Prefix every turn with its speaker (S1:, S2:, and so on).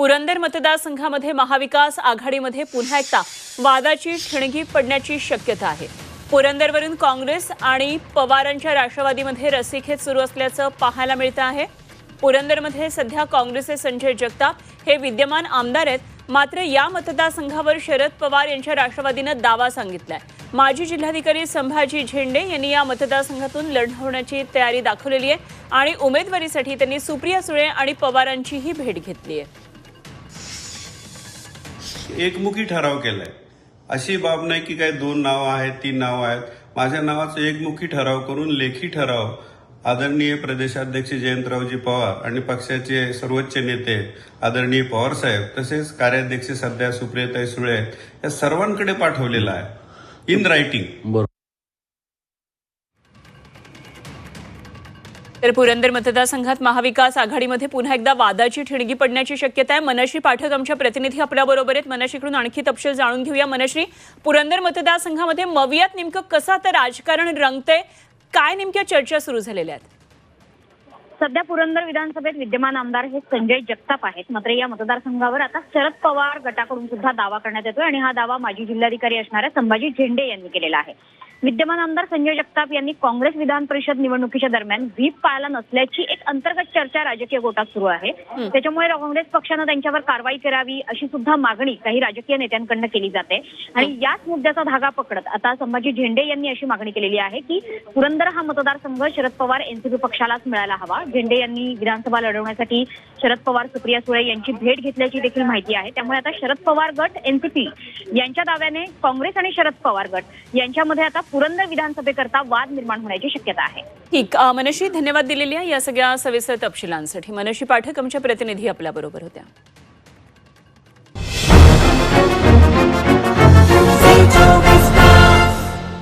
S1: पुरंदर मतदारसंघामध्ये महाविकास आघाडीमध्ये पुन्हा एकदा वादाची ठिणगी पडण्याची शक्यता आहे. पुरंदरवरून काँग्रेस आणि पवारांच्या राष्ट्रवादीमध्ये रस्सीखेच सुरू असल्याचं पाहायला मिळतं आहे. पुरंदरमध्ये सध्या काँग्रेसचे संजय जगताप हे विद्यमान आमदार आहेत. मात्र या मतदारसंघावर शरद पवार यांच्या राष्ट्रवादीनं दावा सांगितलाय. माजी जिल्हाधिकारी संभाजी झेंडे यांनी या मतदारसंघातून लढवण्याची तयारी दाखवलेली आहे आणि उमेदवारीसाठी त्यांनी सुप्रिया सुळे आणि पवारांचीही भेट घेतली आहे.
S2: एकमुखी ठराव केलाय. अशी बाब नाही की काय दोन नावं आहेत तीन नावं आहेत. माझ्या नावाचा एकमुखी ठराव करून लेखी ठराव आदरणीय प्रदेशाध्यक्ष जयंतरावजी पवार आणि पक्षाचे सर्वोच्च नेते आदरणीय पवार साहेब तसेच कार्याध्यक्ष सध्या सुप्रियताई सुळे या सर्वांकडे पाठवलेला आहे. इन रायटिंग
S1: तर पुरंदर मतदारसंघात महाविकास आघाडीमध्ये पुन्हा एकदा वादाची ठिणगी पडण्याची शक्यता आहे. मनश्री पाठक आमच्या प्रतिनिधी आपल्याबरोबर आहेत. मनश्रीकडून आणखी तपशील जाणून घेऊया. मनश्री पुरंदर मतदारसंघामध्ये मवियात नेमकं कसं आता राजकारण रंगतंय? काय नेमक्या चर्चा सुरू झालेल्या आहेत?
S3: सध्या पुरंदर विधानसभेत विद्यमान आमदार हे संजय जगताप आहेत. मात्र या मतदारसंघावर आता शरद पवार गटाकडून सुद्धा दावा करण्यात येतोय आणि हा दावा माजी जिल्हाधिकारी असणाऱ्या संभाजी झेंडे यांनी केलेला आहे. विद्यमान आमदार संजय जगताप यांनी काँग्रेस विधान परिषद निवडणुकीच्या दरम्यान व्हीप पाळला नसल्याची एक अंतर्गत चर्चा राजकीय गोटात सुरू आहे. त्याच्यामुळे काँग्रेस पक्षानं त्यांच्यावर कारवाई करावी अशी सुद्धा मागणी काही राजकीय नेत्यांकडनं केली जाते. आणि याच मुद्द्याचा धागा पकडत आता संभाजी झेंडे यांनी अशी मागणी केलेली आहे की पुरंदर हा मतदारसंघ शरद पवार एनसीपी पक्षालाच मिळायला हवा. झेंडे यांनी विधानसभा लढवण्यासाठी शरद पवार सुप्रिया सुळे यांची भेट घेतल्याची देखील माहिती आहे. त्यामुळे आता शरद पवार गट एनसीपी यांच्या दाव्याने काँग्रेस आणि शरद पवार गट यांच्यामध्ये आता पुरंदर विधानसभेकरता वाद निर्माण होण्याची शक्यता आहे.
S1: ठीक मनशी धन्यवाद दिलेली आहे या सगळ्या सविस्तर तपशिलांसाठी. मनशी पाठक आमच्या प्रतिनिधी आपल्याबरोबर होत्या.